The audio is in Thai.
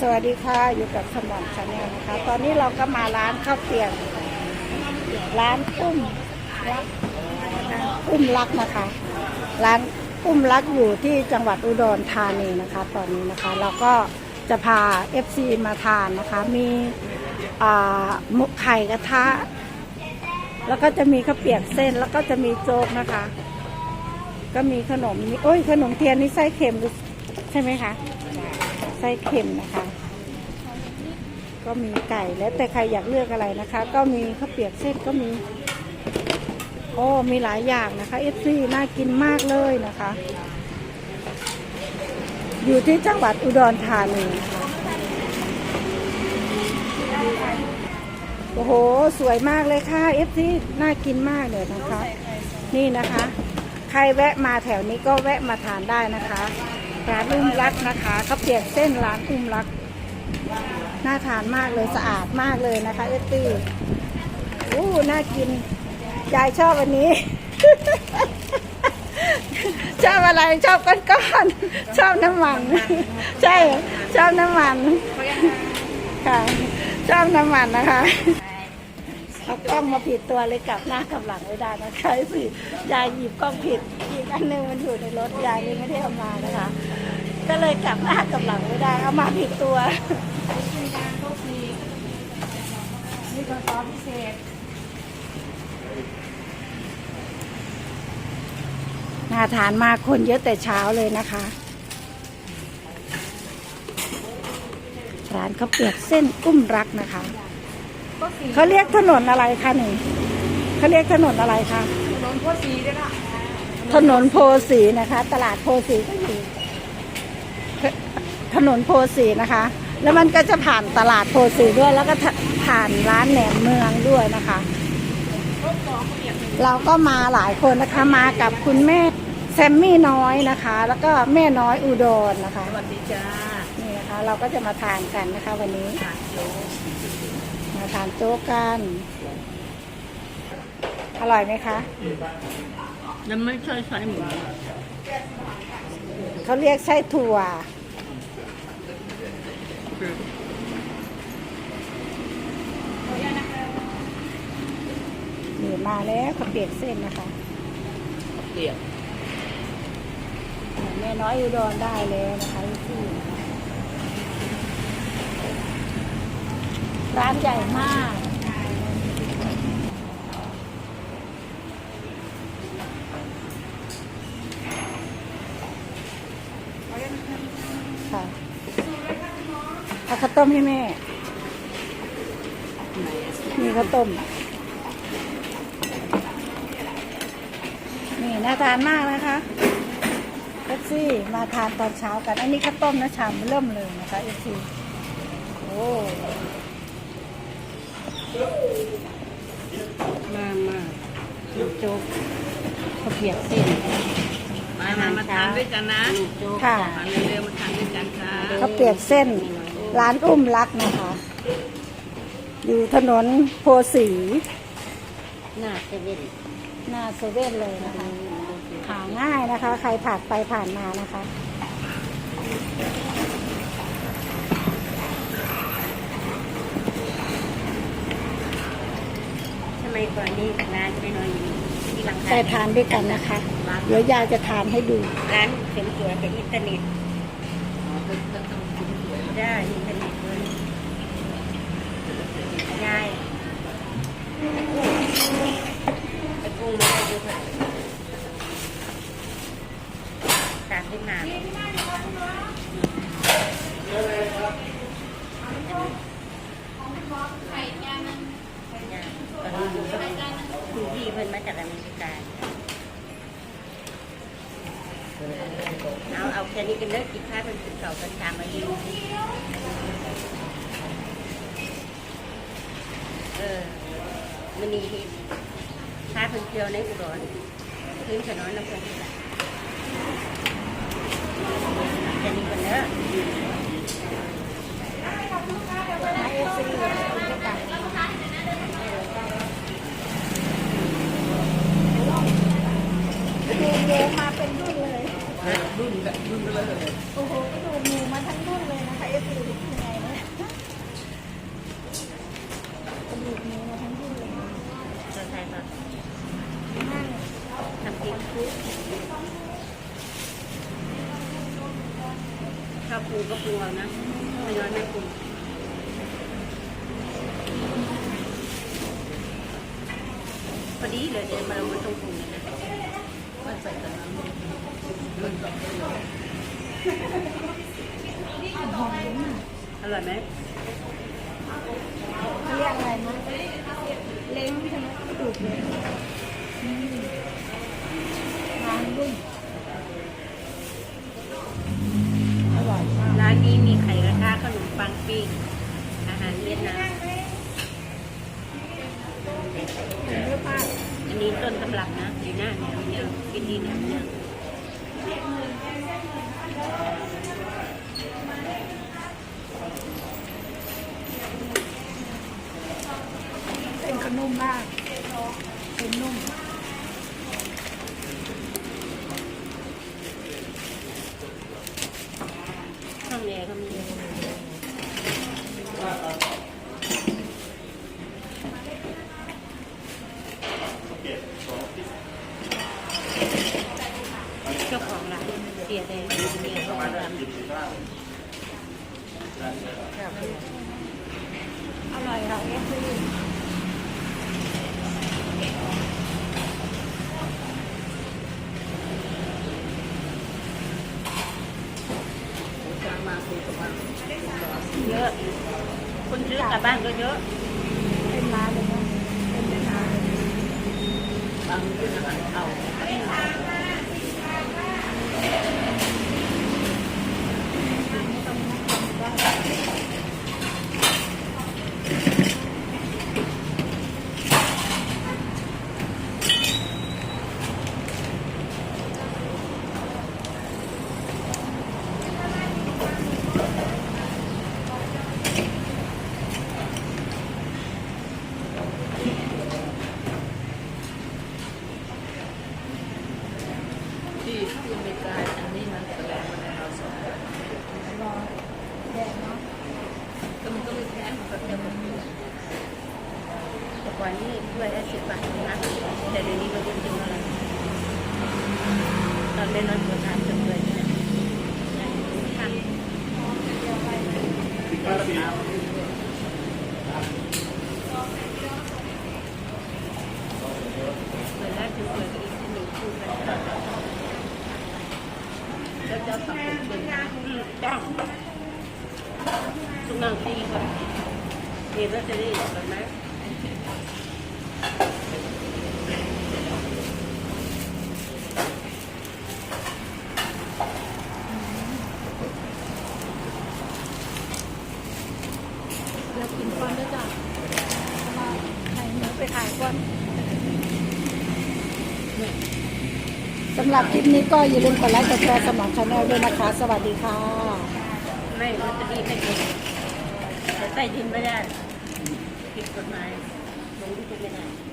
สวัสดีค่ะอยู่กับสมอนชาแนลนะคะ ตอนนี้เราก็มาร้านข้าวเปียกร้านอุ้มรักอุ้มรักนะคะ ร้านอุ้มรักอยู่ที่จังหวัดอุดรธานีนะคะ ตอนนี้นะคะเราก็จะพา FC มาทานนะคะ มีหมุกไข่กระทะ แล้วก็จะมีข้าวเปียกเส้นแล้วก็จะมีโจ๊กนะคะ ก็มีขนมนี่โอ้ยขนมเทียนนี่ไส้เค็มใช่ไหมคะ ไส้เค็มนะคะ ก็มีไก่แล้วแต่ใครอยากเลือกอะไรนะคะ ก็มีข้าวเปียกเส้นก็มีโอ้มีหลายอย่างนะคะเอฟซีน่ากินมากเลยนะคะ อยู่ที่จังหวัดอุดรธานีโอ้โห สวยมากเลยค่ะเอฟซีน่ากินมากเลยนะคะ นี่นะคะ ใครแวะมาแถวนี้ก็แวะมาทานได้นะคะ ร้านอุ้มรักนะคะข้าวเปียกเส้นร้านอุ้มรัก น่าทานมากเลยสะอาดมากเลยนะคะเอฟซีโอ้น่ากินยายชอบอันนี้ ชอบอะไรชอบก้อนๆชอบน้ำมัน ใช่ชอบน้ำมันค่ะชอบน้ำมันนะคะเอากล้องมาผิดตัวเลยกลับหน้ากลับหลังไม่ได้นะคะสิยายหยิบกล้องผิดอีกอันหนึงมันอยู่ในรถยายเลยไม่ได้เอามานะคะ ก็เลยกลับหน้ากลับหลังไม่ได้ เอามาผิดตัวนี่ก็ซอสพิเศษน่าทานมากคนเยอะแต่เช้าเลยนะคะ ร้านข้าวเปียกเส้นอุ้มรักนะคะ เขาเรียกถนนอะไรคะหนึ่งเขาเรียกถนนอะไรคะถนนพ่อสีด้วยนะถนนโพสีนะคะ ตลาดโพสีก็อยู่ ถนนโพสีนะคะ แล้วมันก็จะผ่านตลาดโพสีด้วยแล้วก็ผ่านร้านแหนมเมืองด้วยนะคะ เราก็มาหลายคนนะคะมากับคุณแม่แซมมี่น้อยนะคะ แล้วก็แม่น้อยอุดรนะคะสวัสดีจ้านี่นะคะ เราก็จะมาทานกันนะคะ วันนี้มาทานโจ๊กกันอร่อยไหมคะยังไม่ใช่ใช้หมูเขาเรียกไส้ถั่ว นี่มาแล้วข้าวเปียกเส้นนะคะเปียกแม่น้อยอุดรได้แล้วนะคะที่ร้านใหญ่มากค่ะ เอาข้าวต้มให้แม่ มีข้าวต้ม นี่น่าทานมากนะคะเอฟซีมาทานตอนเช้ากัน อันนี้ข้าวต้มนะชามเริ่มเลยนะคะเอฟซีโอ้มามาลูกโจ๊กข้าวเปียกเส้นมามามาทานด้วยกันนะค่ะมาเร็วๆมาทานด้วยกันค่ะข้าวเปียกเส้น ร้านอุ้มรักนะคะ อยู่ถนนโพสีหน้าเซเว่นหน้าเซเว่นเลยนะคะหาง่ายนะคะ ใครผ่านไปผ่านมานะคะทำไมก่อนนี้ร้านไม่น้อยอยู่ที่หลังไปทานด้วยกันนะคะ เดี๋ยวยายจะทานให้ดู ร้านเข็มสวยกับอินเทอร์เน็ต ได้อินเทอร์เน็ตเลยยายไอ้กุ้งมันอายุเท่าไหร่สามสิบห้าคือพี่เพิ่นมาจากอเมริกา เอาเอาแค่นี้กันเลิกกินข้าวเป็นสิบสองเป็นชามมาอยู่เออมันนี่ที่ข้าเพิ่นเที่ยวในอุดรขึ้นถนนน้ำพิ่นนี่แหละแค่นี้กันเลิก ถ้าปูก็ปูเอานะไม่น้อนไม่ปูพอดีเลยเดี๋ยวมาลงมาตรงปูนะมันใส่แต่น้ำอร่อยไหมเรียกอะไรนะเล้งใช่ไหมดูกเลย ปิ้งอาหารเวียดนามอันนี้ต้นตำรับนะอยู่หน้าแนวเนี่ยกินดีแนวเนี่ยเส้นก็นุ่มมากเส้นนุ่มข้างในก็มีเจ้าของร้านเสียแดงเมียเขาทำ อร่อยค่ะเอฟซีเยอะ คนซื้อกลับบ้านก็เยอะ เป็นร้านเลยนะเป็นเป็นร้านเลยบางเป็นอาหารเก่าที่ที่อเมริกาอันนี้มันแสดงมาในเราสอง รอแดงเนาะ ก็มันก็ไม่แพงมันก็เดียวกันแต่ ก่อนนี้ด้วยละสิบบาทนะแต่เดี๋ยวนี้มันเป็นจริงอะไรตอนเป็นรถบนทางจนเลยนะทางเปิดร้านคือเปิดอีกหนึ่งคู่กันแล้วจะสับเป็นเป็นอืมจ้างทุกนางตีก่อนเห็นแล้วจะได้เห็นไหม เดี๋ยวกินก่อนด้วยจ้ะเพราะว่าให้หนูไปถ่ายก่อนสำหรับคลิปนี้ก็อย่าลืมกดไลค์กดแชร์สมองชาแนลด้วยนะคะ สวัสดีค่ะ ไม่ลอตเตอรี่ไม่เป็นแต่ใต้ดินไม่ได้ผิดกฎหมาย না।